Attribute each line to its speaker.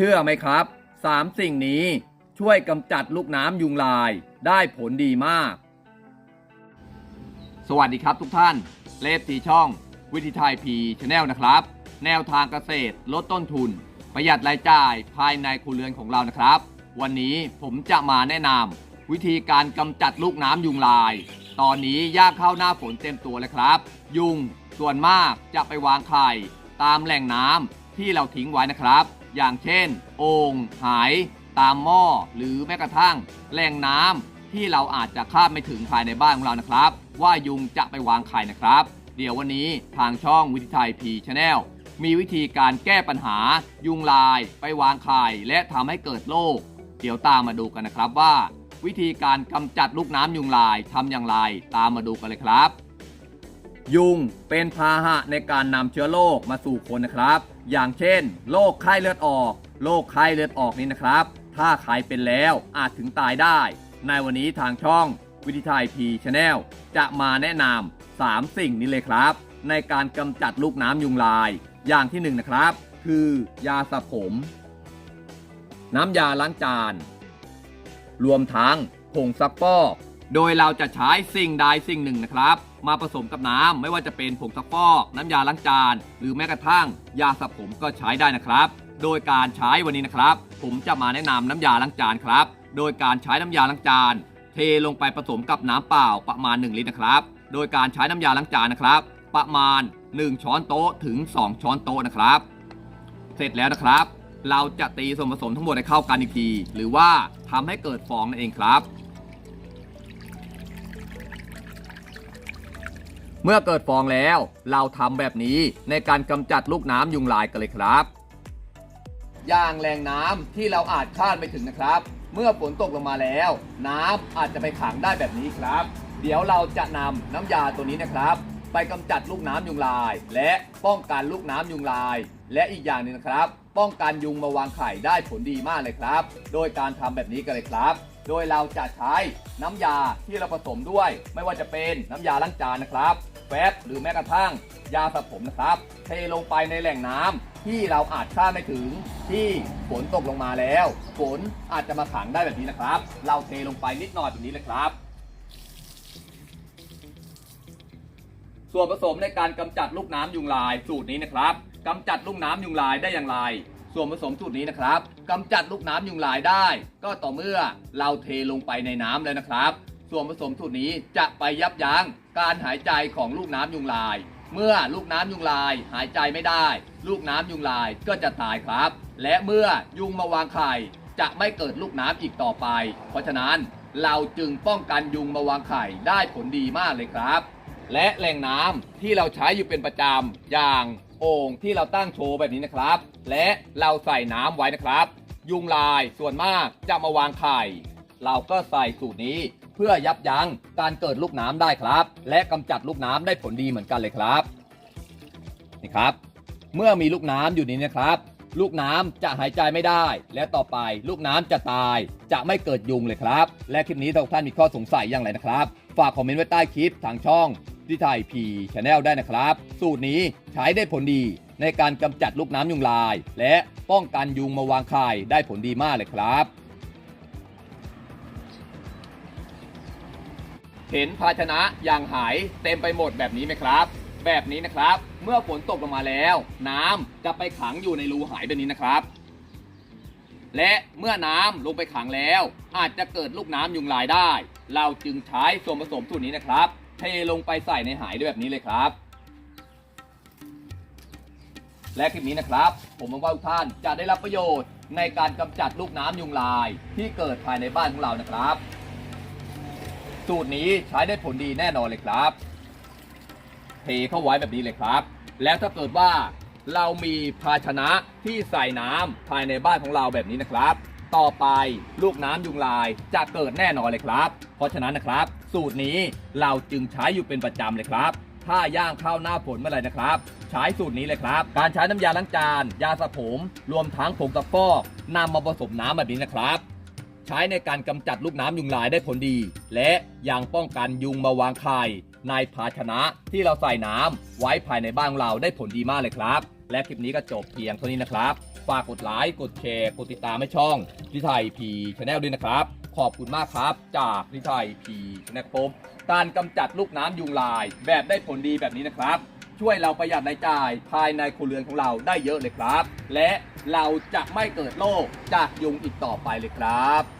Speaker 1: เชื่อไหมครับสามสิ่งนี้ช่วยกำจัดลูกน้ำยุงลายได้ผลดีมาก สวัสดีครับทุกท่าน เลฟทีช่อง วิธีไทยพีชาแนลนะครับ แนวทางเกษตรลดต้นทุน ประหยัดรายจ่ายภายในครัวเรือนของเรานะครับ วันนี้ผมจะมาแนะนำวิธีการกำจัดลูกน้ำยุงลาย ตอนนี้ย่างเข้าหน้าฝนเต็มตัวเลยครับ ยุงส่วนมากจะไปวางไข่ตามแหล่งน้ำที่เราทิ้งไว้นะครับ อย่างเช่น โอ่งหาย ตามหม้อ หรือแม้กระทั่งแหล่งน้ำที่เราอาจจะคาดไม่ถึงภายในบ้านของเรานะครับ ว่ายุงจะไปวางไข่นะครับ เดี๋ยววันนี้ทางช่องวิธีไทยพีชาแนลมีวิธีการแก้ปัญหา ยุงลายไปวางไข่และทำให้เกิดโรคเดี๋ยวตามมาดูกันนะครับว่า วิธีการกำจัดลูกน้ำยุงลายทำอย่างไรตามมาดูกันเลยครับ ยุงเป็นพาหะในการนำเชื้อโรคมาสู่คนนะครับ อย่างเช่นโรคไข้เลือดออกโรคไข้เลือดออกนี้นะครับ ถ้าใครเป็นแล้วอาจถึงตายได้ ในวันนี้ทางช่องวิธีไทยพีชาแนลจะมาแนะนำ3สิ่งนี้เลยครับ ในการกำจัดลูกน้ำยุงลาย อย่างที่1นงนะครับ คือยาสระผม น้ำยาล้างจาน รวมทั้งผงซักฟอกโดยเราจะใช้สิ่งใดสิ่งหนึ่งนะครับ มาผสมกับน้ำไม่ว่าจะเป็นผงซักฟอกน้ำยาล้างจาน หรือแม้กระทั่ง ยาสระผมก็ใช้ได้นะครับ โดยการใช้วันนี้นะครับ ผมจะมาแนะนำน้ำยาล้างจานครับ โดยการใช้น้ำยาล้างจาน เทลงไปผสมกับน้ำเปล่าประมาณ 1 ลิตรนะครับ โดยการใช้น้ำยาล้างจานนะครับ ประมาณ 1 ช้อนโต๊ะถึง 2 ช้อนโต๊ะนะครับ เสร็จแล้วนะครับ เราจะตีส่วนผสมทั้งหมดให้เข้ากันอีกที หรือว่าทำให้เกิดฟองนั่นเองครับ เมื่อเกิดฟองแล้ว เราทำแบบนี้ในการกำจัดลูกน้ำยุงลายกันเลยครับ อย่างแหล่งน้ำที่เราอาจคาดไม่ถึงนะครับ เมื่อฝนตกลงมาแล้ว น้ำอาจจะไปขังได้แบบนี้ครับ เดี๋ยวเราจะนำน้ำยาตัวนี้นะครับ ไปกำจัดลูกน้ำยุงลาย และป้องกันลูกน้ำยุงลาย และอีกอย่างหนึ่งนะครับ ป้องกันยุงมาวางไข่ได้ผลดีมากเลยครับ โดยการทำแบบนี้กันเลยครับ โดยเราจะใช้น้ำยาที่เราผสมด้วย ไม่ว่าจะเป็นน้ำยาล้างจานนะครับแฟบหรือแม้กระทั่งยาสระผมนะครับ เทลงไปในแหล่งน้ำที่เราอาจคาดไม่ถึงที่ฝนตกลงมาแล้ว ฝนอาจจะมาขังได้แบบนี้นะครับ เราเทลงไปนิดหน่อยแบบนี้เลยครับ ส่วนผสมในการกำจัดลูกน้ำยุงลายสูตรนี้นะครับกำจัดลูกน้ำยุงลายได้อย่างไร ส่วนผสมสูตรนี้นะครับกำจัดลูกน้ำยุงลายได้ ก็ต่อเมื่อเราเทลงไปในน้ำเลยนะครับ ส่วนผสมสูตรนี้จะไปยับยั้งการหายใจของลูกน้ำยุงลาย เมื่อลูกน้ำยุงลายหายใจไม่ได้ ลูกน้ำยุงลายก็จะตายครับ และเมื่อยุงมาวางไข่จะไม่เกิดลูกน้ำอีกต่อไป เพราะฉะนั้นเราจึงป้องกันยุงมาวางไข่ได้ผลดีมากเลยครับ และแหล่งน้ำที่เราใช้อยู่เป็นประจำอย่างโอ่งที่เราตั้งโชว์แบบนี้นะครับ และเราใส่น้ำไว้นะครับ ยุงลายส่วนมากจะมาวางไข่ เราก็ใส่สูตรนี้เพื่อยับยั้งการเกิดลูกน้ำได้ครับ และกำจัดลูกน้ำได้ผลดีเหมือนกันเลยครับนี่ครับ เมื่อมีลูกน้ำอยู่นี้นะครับ ลูกน้ำจะหายใจไม่ได้ และต่อไปลูกน้ำจะตาย จะไม่เกิดยุงเลยครับ และคลิปนี้ถ้าทุกท่านมีข้อสงสัยอย่างไรนะครับ ฝากคอมเมนต์ไว้ใต้คลิปทางช่อง ที่ไทยพีชาแนลได้นะครับ สูตรนี้ใช้ได้ผลดีในการกำจัดลูกน้ำยุงลาย และป้องกันยุงมาวางไข่ได้ผลดีมากเลยครับ เห็นภาชนะอย่างหายเต็มไปหมดแบบนี้ไหมครับ แบบนี้นะครับ เมื่อฝนตกลงมาแล้ว น้ำจะไปขังอยู่ในรูหายแบบนี้นะครับและเมื่อน้ำลงไปขังแล้ว อาจจะเกิดลูกน้ำยุงลายได้ เราจึงใช้ส่วนผสมสูตรนี้นะครับ เทลงไปใส่ในหายด้วยแบบนี้เลยครับ และคลิปนี้นะครับ ผมหวังว่าทุกท่านจะได้รับประโยชน์ในการกำจัดลูกน้ำยุงลายที่เกิดภายในบ้านของเรานะครับ สูตรนี้ใช้ได้ผลดีแน่นอนเลยครับ เทเข้าไว้แบบนี้เลยครับ แล้วถ้าเกิดว่าเรามีภาชนะที่ใส่น้ำภายในบ้านของเราแบบนี้นะครับ ต่อไปลูกน้ำยุงลายจะเกิดแน่นอนเลยครับ เพราะฉะนั้นนะครับ สูตรนี้เราจึงใช้อยู่เป็นประจำเลยครับ ถ้าย่างข้าวหน้าฝนเมื่อไหร่นะครับ ใช้สูตรนี้เลยครับ การใช้น้ำยาล้างจาน ยาสระผม รวมทั้งผงซักฟอกนำมาผสมน้ำแบบนี้นะครับ ใช้ในการกำจัดลูกน้ำยุงลายได้ผลดี และยังป้องกันยุงมาวางไข่ในภาชนะที่เราใส่น้ำไว้ภายในบ้านของเราได้ผลดีมากเลยครับ และคลิปนี้ก็จบเพียงเท่านี้นะครับ ฝากกดไลค์กดแชร์ กดติดตามให้ช่องพิไทยพีชาแนลด้วยนะครับ ขอบคุณมากครับ จากพิไทยพีชาแนลครับผมการกำจัดลูกน้ำยุงลาย แบบได้ผลดีแบบนี้นะครับ ช่วยเราประหยัดรายจ่ายภายในครัวเรือนของเราได้เยอะเลยครับ และเราจะไม่เกิดโรคจากยุงอีกต่อไปเลยครับ